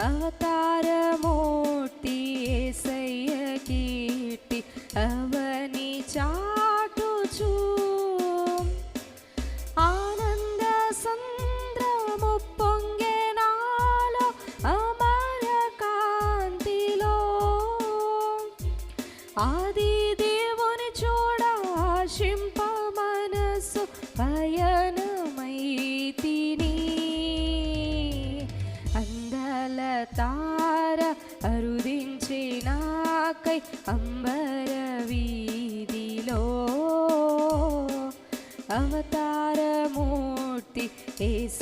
అవతారమూర్తి ఏసయ్య కీర్తి అవని చాటుచూ. ఆనంద సంద్రము పొంగే నాలో అమర కాంతిలో. ఆది దేవుని చూడ శింప తార అరుదించే నాకై అంబర వీధిలో. అవతారమూర్తి ఏస